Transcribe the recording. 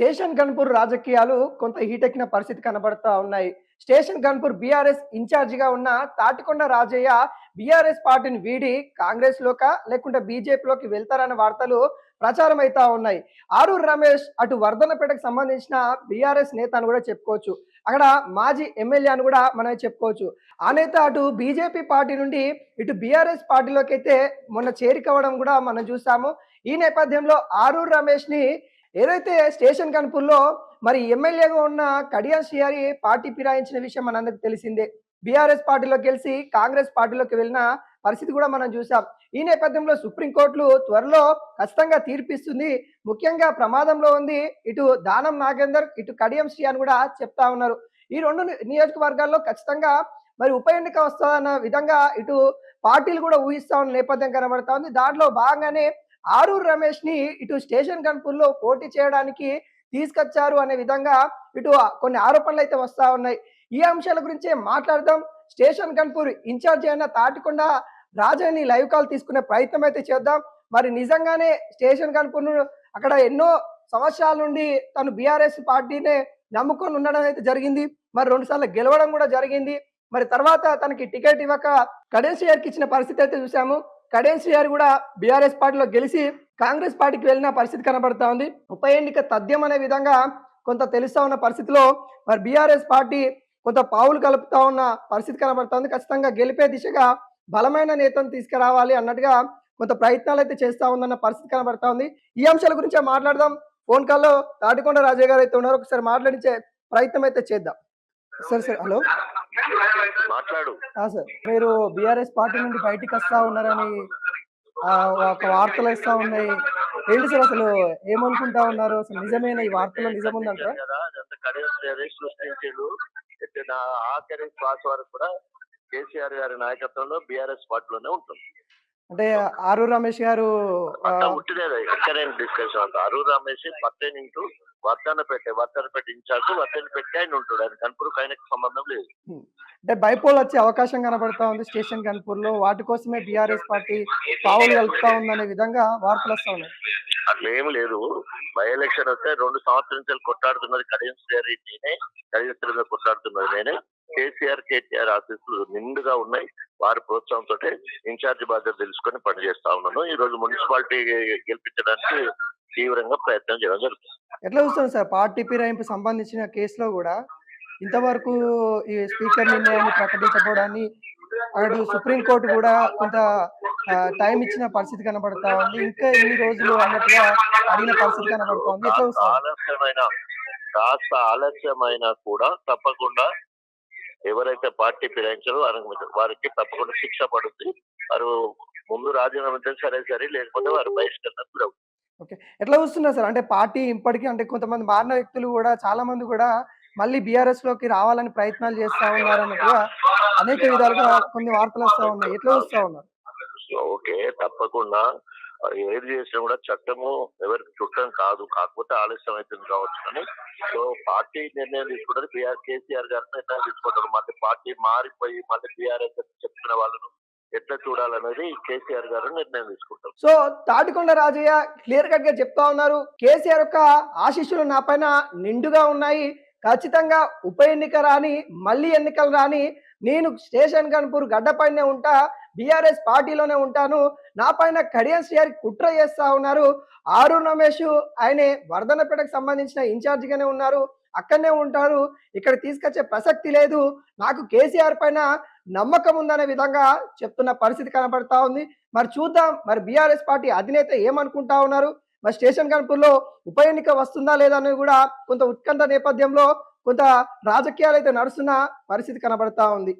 Station Ghanpur రాజకీయాలు కొంత హీటెక్కిన పరిస్థితి కనబడతా ఉన్నాయి. స్టేషన్ గన్పూర్ బీఆర్ఎస్ ఇన్ఛార్జిగా ఉన్న తాటికొండ రాజయ్య బీఆర్ఎస్ పార్టీని వీడి కాంగ్రెస్ లోక లేకుంటే బీజేపీలోకి వెళ్తారన్న వార్తలు ప్రచారం అవుతా ఉన్నాయి. ఆరూరు రమేష్ అటు వర్ధనపేటకు సంబంధించిన బీఆర్ఎస్ నేత అని కూడా చెప్పుకోవచ్చు. అక్కడ మాజీ ఎమ్మెల్యే అని కూడా మనం చెప్పుకోవచ్చు. ఆ నేత అటు బీజేపీ పార్టీ నుండి ఇటు బీఆర్ఎస్ పార్టీలోకి అయితే మొన్న చేరికవడం కూడా మనం చూసాము. ఈ నేపథ్యంలో ఆరూరు రమేష్ని ఏదైతే స్టేషన్ కనుపుల్లో మరి ఎమ్మెల్యేగా ఉన్న కడియాన్ శ్రీహరి పార్టీ ఫిరాయించిన విషయం మనందరికి తెలిసిందే. బీఆర్ఎస్ పార్టీలోకి గెలిచి కాంగ్రెస్ పార్టీలోకి వెళ్ళిన పరిస్థితి కూడా మనం చూసాం ఈ నేపథ్యంలో సుప్రీంకోర్టులు త్వరలో ఖచ్చితంగా తీర్పిస్తుంది. ముఖ్యంగా ప్రమాదంలో ఉంది. ఇటు దానం నాగేందర్ ఇటు కడియం శ్రీ అని కూడా చెప్తా ఉన్నారు. ఈ రెండు నియోజకవర్గాల్లో ఖచ్చితంగా మరి ఉప ఎన్నిక వస్తుందన్న విధంగా ఇటు పార్టీలు కూడా ఊహిస్తా ఉన్న నేపథ్యం కనబడతా ఉంది. దాంట్లో భాగంగానే ఆరూరు రమేష్ని ఇటు స్టేషన్ కన్పూర్లో పోటీ చేయడానికి తీసుకొచ్చారు అనే విధంగా ఇటు కొన్ని ఆరోపణలు అయితే వస్తా ఉన్నాయి. ఈ అంశాల గురించే మాట్లాడదాం. స్టేషన్ కన్పూర్ ఇన్ఛార్జ్ అయిన తాటికొండ రాజాని లైవ్ కాల్ తీసుకునే ప్రయత్నం అయితే చేద్దాం. మరి నిజంగానే స్టేషన్ కన్పూర్ అక్కడ ఎన్నో సంవత్సరాల నుండి తను బీఆర్ఎస్ పార్టీనే నమ్ముకొని ఉండడం అయితే జరిగింది. మరి రెండు సార్లు గెలవడం కూడా జరిగింది. మరి తర్వాత తనకి టికెట్ ఇవ్వక కడెన్సీ కి ఇచ్చిన పరిస్థితి అయితే చూసాము. కడెన్సీ గారు కూడా బీఆర్ఎస్ పార్టీలో గెలిచి కాంగ్రెస్ పార్టీకి వెళ్ళిన పరిస్థితి కనబడతా ఉంది. ఉప ఎన్నిక తథ్యం అనే విధంగా కొంత తెలుస్తా ఉన్న పరిస్థితిలో మరి బీఆర్ఎస్ పార్టీ కొంత పావులు కలుపుతా ఉన్న పరిస్థితి కనబడుతుంది ఖచ్చితంగా గెలిపే దిశగా బలమైన నేతను తీసుకురావాలి అన్నట్టుగా కొంత ప్రయత్నాలు అయితే చేస్తా ఉందన్న పరిస్థితి కనబడతా ఉంది. ఈ అంశాల గురించి మాట్లాడదాం. ఫోన్ కాల్లో తాటికొండ రాజయ్య గారు అయితే ఉన్నారు. ఒకసారి మాట్లాడించే ప్రయత్నం అయితే చేద్దాం. సరే సరే. హలో. మాట్లాడు. సార్. మీరు బీఆర్ఎస్ పార్టీ నుండి బయటికి వస్తా ఉన్నారని ఆ, ఒక వార్తలు వస్తా ఉన్నాయి. ఏంటి సార్ అసలు ఏమనుకుంటా ఉన్నారు? అసలు నిజమేనా ఈ వార్తలో నిజం ఉందంటారా? సృష్టించాడు నా ఆఖరి శ్వాస వరకు కూడా కేసీఆర్ గారి నాయకత్వంలో బీఆర్ఎస్ పార్టీలోనే ఉంటుంది. అంటే ఆరు రమేష్ గారు discussion Ramesh Patteni into Vardhannapet Vardhannapet incharge Vardhannapet ఆయన ఉంటాడు. ఆయన కనుపూరుకు ఆయనకు సంబంధం లేదు. అంటే బైపోల్ వచ్చే అవకాశం కనబడతా ఉంది స్టేషన్ కన్పూర్లో వాటి కోసమే బీఆర్ఎస్ పార్టీ పావులు కలుపుతా ఉందనే విధంగా వార్తలు వస్తా ఉన్నాయి. అట్లా లేదు. బై ఎలక్షన్ వస్తే రెండు సంవత్సరాల నుంచి కొట్టాడుతున్నది కడియం శ్రీహరి నేనే కడియం శ్రీహరి కొట్టాడుతున్నది నేనే. కేసీఆర్ కేటీఆర్ ఆఫీసులు నిండుగా ఉన్నాయి. వారి ప్రోత్సాహంతో ఇన్ఛార్జ్ బాధ్యత తెలుసుకొని పనిచేస్తా ఉన్నాను. ఈ రోజు మున్సిపాలిటీ గెలిపించడానికి తీవ్రంగా ప్రయత్నం చేయడం జరుగుతుంది. ఎట్లా చూస్తాం సార్? పార్టీ ఫిరాయింపు సంబంధించిన కేసులో కూడా ఇంతవరకు ఈ స్పీకర్ నిర్ణయాన్ని ప్రకటించబోడాన్ని అటు సుప్రీంకోర్టు కూడా కొంత టైం ఇచ్చిన పరిస్థితి కనబడతా ఉంది. ఇంకా ఎన్ని రోజులు అన్నట్టుగా అడిగిన పరిస్థితి కనబడతా ఉంది. ఎట్లా కాస్త చూస్తాం ఆలస్యమైన కాస్త ఆలస్యమైనా కూడా తప్పకుండా ఎవరైతే పార్టీ ఫిరాయించారో వారికి వారికి తప్పకుండా శిక్ష పడుతుంది వారు ముందు రాజీనామా సరే సరే లేకపోతే వారు బహిష్కరణకు గురవుతారు. ఎట్లా చూస్తున్నారు సార్? అంటే పార్టీ ఇప్పటికీ అంటే కొంతమంది మారిన వ్యక్తులు కూడా చాలా మంది కూడా మళ్ళీ బీఆర్ఎస్లోకి రావాలని ప్రయత్నాలు చేస్తా ఉన్నారు అన్నట్టుగా అనేక విధాలుగా కొన్ని వార్తలు వస్తా ఉన్నాయి. ఎట్లా చూస్తా ఉన్నారు? ఓకే తప్పకుండా. ఏది చేసినా కూడా చట్టము ఎవరికి చుట్టం కాదు. కాకపోతే ఆలస్యం అవుతుంది కావచ్చు కానీ సో పార్టీ నిర్ణయం తీసుకుంటారు. బీఆర్ కేసీఆర్ గారు నిర్ణయం తీసుకుంటారు. మళ్ళీ పార్టీ మారిపోయి మళ్ళీ బీఆర్ఎస్ చెప్తున్న వాళ్ళను ఎట్లా చూడాలనేది కేసీఆర్ గారు నిర్ణయం తీసుకుంటారు. సో తాటికొండ రాజయ్య క్లియర్ కట్గా చెప్తా ఉన్నారు. కేసీఆర్ యొక్క ఆశీస్సులు నా పైన నిండుగా ఉన్నాయి. ఖచ్చితంగా ఉప ఎన్నిక రాని మళ్ళీ ఎన్నికలు రాని నేను స్టేషన్ కన్పూర్ గడ్డపైనే ఉంటా. బీఆర్ఎస్ పార్టీలోనే ఉంటాను. నా పైన కడియం శ్రీహరి కుట్ర చేస్తా ఉన్నారు. ఆరు రమేష్ ఆయనే వర్ధనపేటకు సంబంధించిన ఇన్ఛార్జిగానే ఉన్నారు. అక్కడనే ఉంటారు. ఇక్కడ తీసుకొచ్చే ప్రసక్తి లేదు. నాకు కేసీఆర్ పైన నమ్మకం ఉందనే విధంగా చెప్తున్న పరిస్థితి కనబడతా ఉంది. మరి చూద్దాం. మరి బీఆర్ఎస్ పార్టీ అధినేత ఏమనుకుంటా ఉన్నారు? మరి స్టేషన్ కనుపూర్లో ఉప ఎన్నిక వస్తుందా లేదా అనేది కూడా కొంత ఉత్కంఠ నేపథ్యంలో కొంత రాజకీయాలు అయితే నడుస్తున్న పరిస్థితి కనబడతా ఉంది.